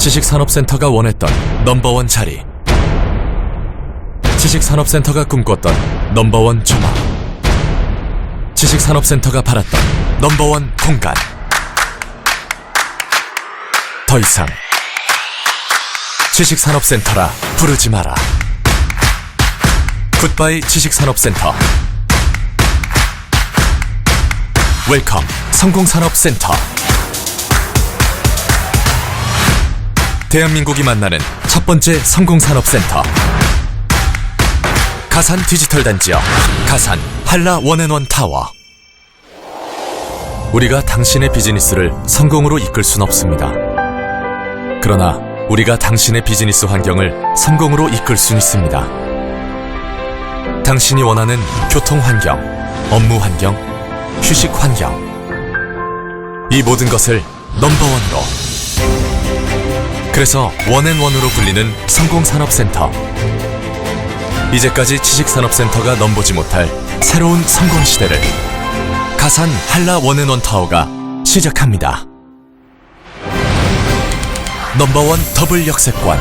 지식산업센터가 원했던 넘버원 자리. 지식산업센터가 꿈꿨던 넘버원 조망. 지식산업센터가 바랐던 넘버원 공간. 더 이상 지식산업센터라 부르지 마라. 굿바이 지식산업센터. 웰컴 성공산업센터. 대한민국이 만나는 첫 번째 성공산업센터. 가산 디지털 단지역 가산 한라 원앤원 타워. 우리가 당신의 비즈니스를 성공으로 이끌 순 없습니다. 그러나 우리가 당신의 비즈니스 환경을 성공으로 이끌 수 있습니다. 당신이 원하는 교통 환경, 업무 환경, 휴식 환경. 이 모든 것을 넘버원으로. 그래서 원앤원으로 불리는 성공산업센터. 이제까지 지식산업센터가 넘보지 못할 새로운 성공 시대를 가산 한라 원앤원 타워가 시작합니다. 넘버원 더블 역세권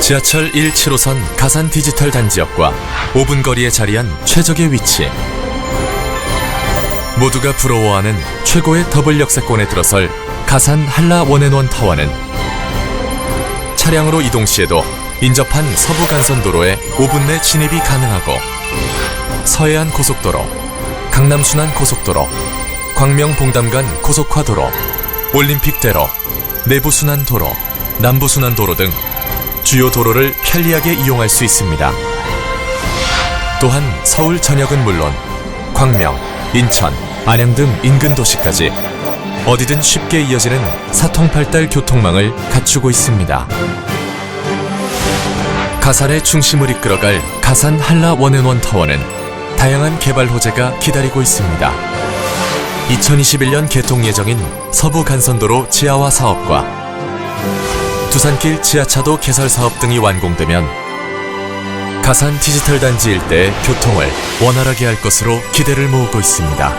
지하철 1, 7호선 가산 디지털 단지역과 5분 거리에 자리한 최적의 위치 모두가 부러워하는 최고의 더블 역세권에 들어설 가산 한라 원앤원 타워는 차량으로 이동 시에도 인접한 서부 간선 도로에 5분 내 진입이 가능하고 서해안 고속도로, 강남 순환 고속도로, 광명 봉담 간 고속화도로, 올림픽대로, 내부 순환 도로, 남부 순환 도로 등 주요 도로를 편리하게 이용할 수 있습니다. 또한 서울 전역은 물론 광명, 인천, 안양 등 인근 도시까지 어디든 쉽게 이어지는 사통팔달 교통망을 갖추고 있습니다. 가산의 중심을 이끌어갈 가산 한라 원앤원 타워는 다양한 개발 호재가 기다리고 있습니다. 2021년 개통 예정인 서부 간선도로 지하화 사업과 두산길 지하차도 개설 사업 등이 완공되면 가산 디지털 단지 일대의 교통을 원활하게 할 것으로 기대를 모으고 있습니다.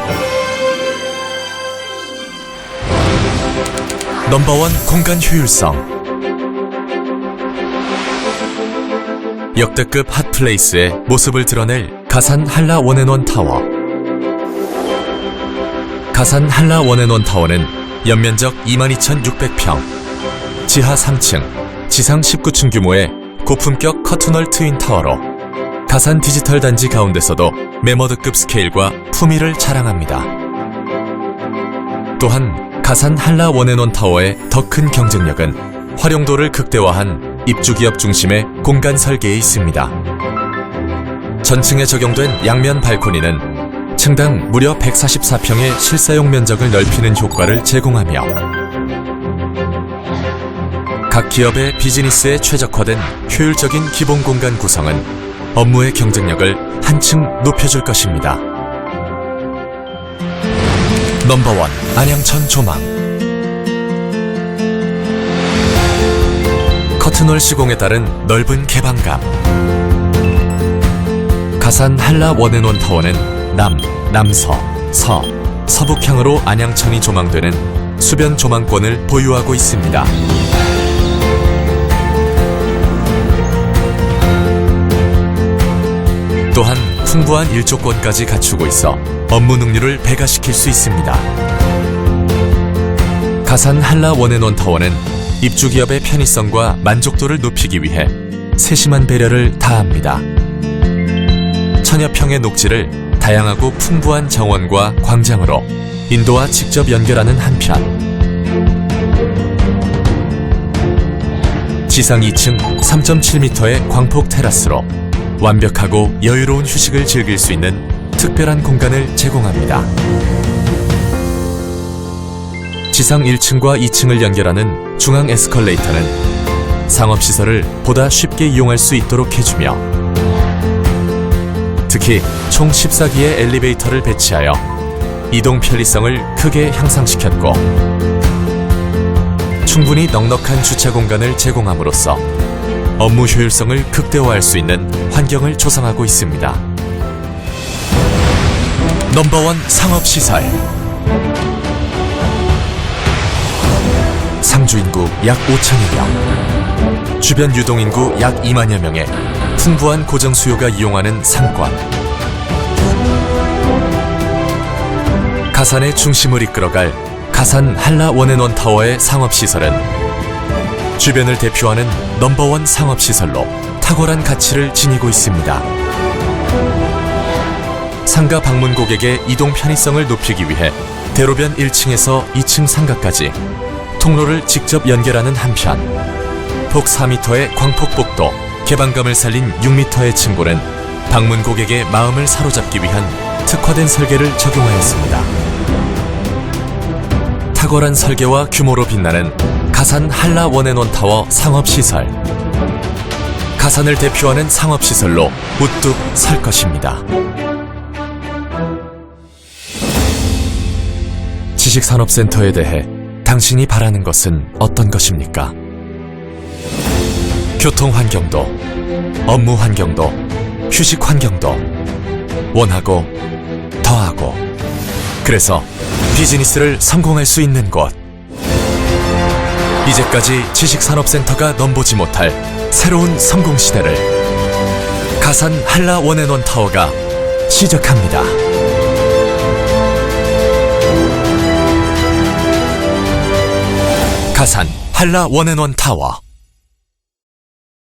넘버원 공간 효율성 역대급 핫플레이스의 모습을 드러낼 가산 한라 원앤원 타워 가산 한라 원앤원 타워는 연면적 22,600평 지하 3층, 지상 19층 규모의 고품격 커튼월 트윈 타워로 가산 디지털 단지 가운데서도 메머드급 스케일과 품위를 자랑합니다. 또한 가산 한라 원앤원 타워의 더 큰 경쟁력은 활용도를 극대화한 입주기업 중심의 공간 설계에 있습니다. 전층에 적용된 양면 발코니는 층당 무려 144평의 실사용 면적을 넓히는 효과를 제공하며 각 기업의 비즈니스에 최적화된 효율적인 기본 공간 구성은 업무의 경쟁력을 한층 높여줄 것입니다. 넘버원 안양천 조망 커튼홀 시공에 따른 넓은 개방감 가산 한라 원앤원 타워는 남, 남서, 서, 서북향으로 안양천이 조망되는 수변 조망권을 보유하고 있습니다. 또한 풍부한 일조권까지 갖추고 있어 업무 능률을 배가시킬 수 있습니다. 가산 한라 원앤원 타워는 입주기업의 편의성과 만족도를 높이기 위해 세심한 배려를 다합니다. 천여 평의 녹지를 다양하고 풍부한 정원과 광장으로 인도와 직접 연결하는 한편 지상 2층 3.7m의 광폭 테라스로 완벽하고 여유로운 휴식을 즐길 수 있는 특별한 공간을 제공합니다. 지상 1층과 2층을 연결하는 중앙 에스컬레이터는 상업시설을 보다 쉽게 이용할 수 있도록 해주며 특히 총 14기의 엘리베이터를 배치하여 이동 편리성을 크게 향상시켰고 충분히 넉넉한 주차 공간을 제공함으로써 업무 효율성을 극대화할 수 있는 환경을 조성하고 있습니다. 넘버원 상업시설 상주 인구 약 5천여 명, 주변 유동인구 약 2만여 명의 풍부한 고정 수요가 이용하는 상권. 가산의 중심을 이끌어갈 가산 한라 원앤원 타워의 상업시설은 주변을 대표하는 넘버원 상업시설로 탁월한 가치를 지니고 있습니다. 상가 방문 고객의 이동 편의성을 높이기 위해 대로변 1층에서 2층 상가까지 통로를 직접 연결하는 한편 폭 4m의 광폭복도 개방감을 살린 6m의 층고는 방문 고객의 마음을 사로잡기 위한 특화된 설계를 적용하였습니다. 탁월한 설계와 규모로 빛나는 가산 한라 원앤원 타워 상업시설. 가산을 대표하는 상업시설로 우뚝 설 것입니다. 지식산업센터에 대해 당신이 바라는 것은 어떤 것입니까? 교통 환경도, 업무 환경도, 휴식 환경도 원하고 더하고 그래서 비즈니스를 성공할 수 있는 곳 이제까지 지식산업센터가 넘보지 못할 새로운 성공 시대를 가산 한라 원앤원 타워가 시작합니다. 가산 한라 원앤원 타워